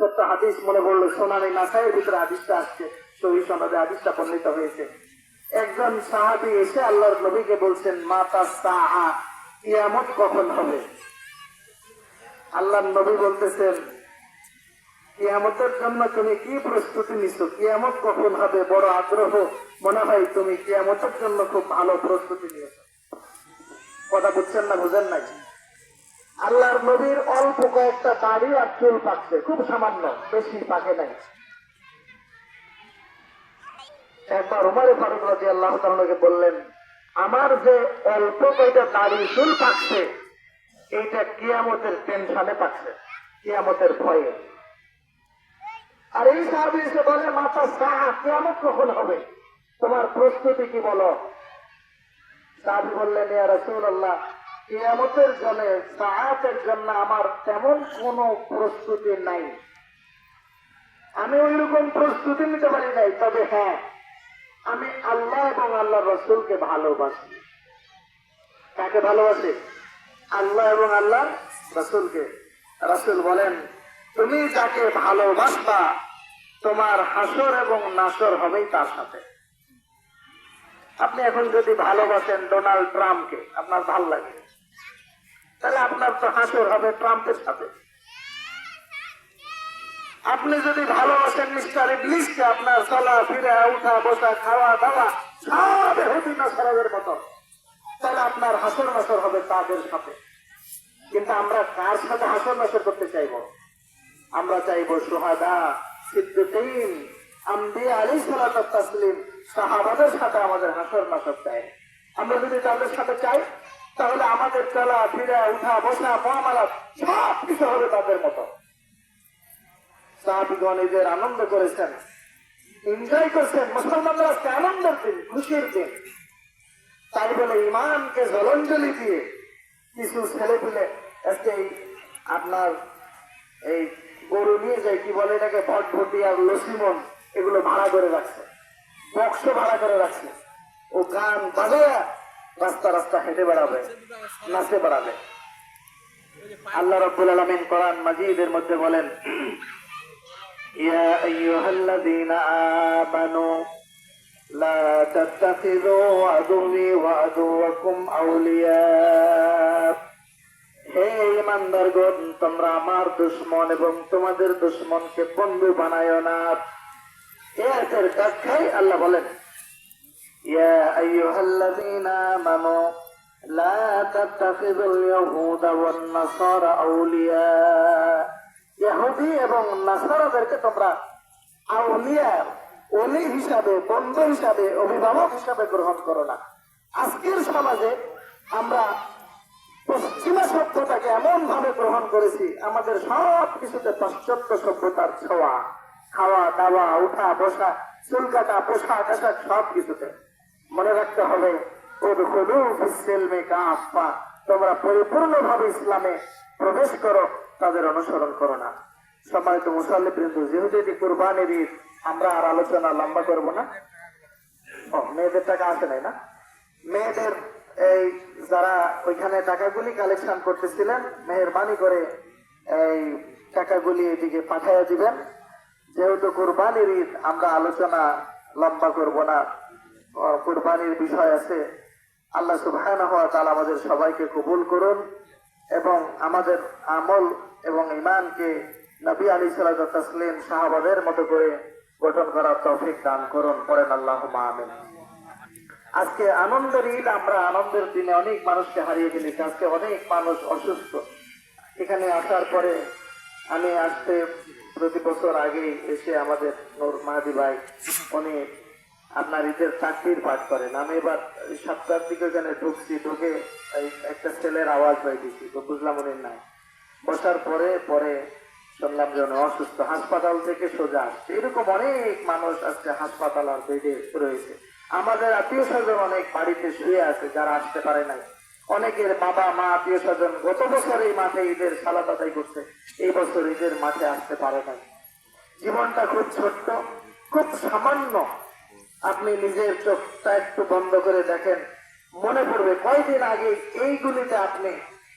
ছোট্ট হাদিস মনে পড়ল, সোনালি নাসাইয়ের ভিতরে হাদিসটা আসছে সহি সনদে হাদিসটা বর্ণিত হয়েছে। একজন সাহাবি এসে আল্লাহর নবীকে বলছেন, মাতা সাহা, কিয়ামত কখন হবে? আল্লাহর নবী বলতেছেন, কিয়ামতের জন্য তুমি কি প্রস্তুতি নিছো? কিয়ামত কখন হবে? বড় আগ্রহ। মনে হয় তুমি কিয়ামতের জন্য খুব ভালো প্রস্তুতি নিয়েছো। কথা বুঝছেন না বুঝেন নাই? আল্লাহর নবীর অল্প কয়েকটা দাড়ি আর চুল পাকছে, খুব সামান্য, বেশি পাকে নাই। একবার উমারে ফারুক রাজি আল্লাহ তাআলাকে বললেন, আমার যে অল্প কয়টা দাড়ি, চুল পাকছে, এইটা কিয়ামতের টেনশনে পাকছে, কিয়ামতের ভয়ে। আর এই সাহাবি এসে বলে মাথা সাহা, কিয়ামত কখন হবে? তোমার প্রস্তুতি কি বলো? সাহাবি বললেন, ইয়া রাসূলুল্লাহ কিয়ামতের জন্য সাহাতের জন্য আমার তেমন কোনো প্রস্তুতি নাই। আমি ওইরকম প্রস্তুতি নিতে পারি নাই, তবে হ্যাঁ আমি আল্লাহ এবং আল্লাহ রসুলকে ভালোবাসি। কাকে ভালোবাসি? আল্লাহ এবং আল্লাহ রসুলকে। রসুল বলেন, তুমি যাকে ভালোবাসবা, তোমার হাসর এবং নাসর হবেই তার সাথে। আপনি এখন যদি ভালোবাসেন ডোনাল্ড ট্রাম্পকে, আপনার ভালো লাগে। তাহলে আপনার তো হাসর হবে, ট্রাম্পের সাথে। আপনি যদি ভালোবাসেন মিস্টার ইবলিশকে আপনার চলা ফিরা উঠা, বসা, খাওয়া, দাওয়া, সব এহুদি নাসারের মতো, তাহলে আপনার হাসর নাসর হবে তাদের সাথে। কিন্তু আমরা কার সাথে হাসর নাসর করতে চাইব? আমরা চাইব সোহাদা সিদ্দিন আম্বি আলী সালাত তাসলিম, সাহাবাদের সাথে আমাদের হাসর নাসর চাই আমরা যদি তাদের সাথে চাই তাহলে আমাদের চলা ফিরা উঠা, বসা মহামালা সব কিছু হবে তাদের মতো। সাহাবিগণ এদের আনন্দ করেছেন এনজয় করছেন, মুসলমানরা আনন্দের দিন, খুশির দিন। তাই বলে ইমানকে জলঞ্জলি দিয়ে কিছু ছেলে পেলে আজকে আপনার এই গরু নিয়ে যায়, কি বলে এটাকে ভটভটি আর লসিমন এগুলো ভাড়া করে রাখছে। বক্স ভাড়া করে রাখছে। ও গান বাজায় রাস্তা রাস্তা হেঁটে বেড়াবে নাচে বেড়াবে আল্লাহ রব্বুল আলমিন কোরআন মাজিদের মধ্যে বলেন يا أيها الذين آمنوا لا تتخذوا عدوي وعدوكم أولياء হে ইমানদারগণ তোমরা আমার দুশ্মন এবং তোমাদের দুশ্মনকে বন্ধু বানায় না এর ব্যাখ্যায় আল্লাহ বলেন يا أيها الذين آمنوا لا تتخذوا اليهود والنصارى أولياء ইহুদি এবং নাসারাদেরকে তোমরা আউলিয়া অলি হিসাবে বন্ধু হিসাবে অভিভাবক হিসাবে গ্রহণ করো না আজকের সমাজে আমরা পশ্চিমা সভ্যতাকে এমন ভাবে গ্রহণ করেছি আমাদের সব কিছুতে পাশ্চাত্য সভ্যতার ছোঁয়া খাওয়া দাওয়া উঠা বসা চুল কাটা পোশাক আশাক সব কিছুতে মনে রাখতে হবে তোমরা পরিপূর্ণ পরিপূর্ণভাবে ইসলামে প্রবেশ করো, তাদের অনুসরণ করো না। সম্মানিত মুসাল্লি বৃন্দ যেহেতু এটি কোরবানির ঈদ, আমরা আর আলোচনা লম্বা করব না। ও, মেয়েদের টাকা আসে নাই না? মেয়েদের এই যারা ওইখানে টাকাগুলি কালেকশন করতেছিলেন, মেহরবানি করে এই টাকাগুলি এদিকে পাঠাইয়া দিবেন। যেহেতু কোরবানির ঈদ, আমরা আলোচনা লম্বা করব না। কোরবানির বিষয় আছে, আল্লাহ সুবহানাহু হওয়া তাল আমাদের সবাইকে কবুল করুন এবং আমাদের আমল এবং ইমানকে নবী আলী সালাম সাহাবাদের মতো করে গঠন করার তৌফিক দান করুন, পড়েন আল্লাহ আমিন। আজকে আনন্দের ঈদ আমরা আনন্দের দিনে অনেক মানুষকে হারিয়ে ফেলেছি। আজকে অনেক মানুষ অসুস্থ। এখানে আসার পরে আমি আসতে প্রতি বছর আগে এসে আমাদের নূর মাহাদি ভাই, উনি আপনার ঈদের চাকরির পাঠ করেন। আমি এবার সাতটার দিকে ওখানে ঢুকছি, ঢুকে একটা ছেলের আওয়াজ পাই দিচ্ছি তো বুঝলাম উনি নাই। বসার পরে পরে শুনলাম যে অসুস্থ, হাসপাতাল থেকে সোজা আসছে। এরকম অনেক মানুষ আজকে হাসপাতাল আর বেডে রয়েছে। আমাদের আত্মীয় স্বজন অনেক বাড়িতে শুয়ে আছে, যারা আসতে পারে নাই। অনেকের বাবা, মা, আত্মীয় স্বজন গত বছর এই মাঠে ঈদের সালাদ আদায় করছে, এই বছর ঈদের মাঠে আসতে পারে নাই। জীবনটা খুব ছোট্ট, খুব সামান্য আপনি নিজের চোখটা একটু বন্ধ করে দেখেন। মনে পড়বে, কয়দিন আগে এইগুলিতে আপনি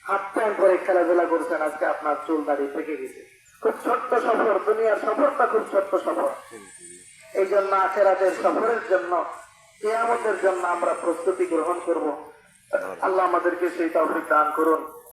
হাফ প্যান্ট পরে খেলাধুলা করছেন, আজকে আপনার চুল দাঁড়িয়ে থেকে গেছে। খুব ছোট্ট সফর, দুনিয়ার সফরটা খুব ছোট্ট সফর। এই জন্য আখেরাতের সফরের জন্য, কেয়ামতের জন্য আমরা প্রস্তুতি গ্রহণ করব। আল্লাহ আমাদেরকে সেই তৌফিক দান করুন।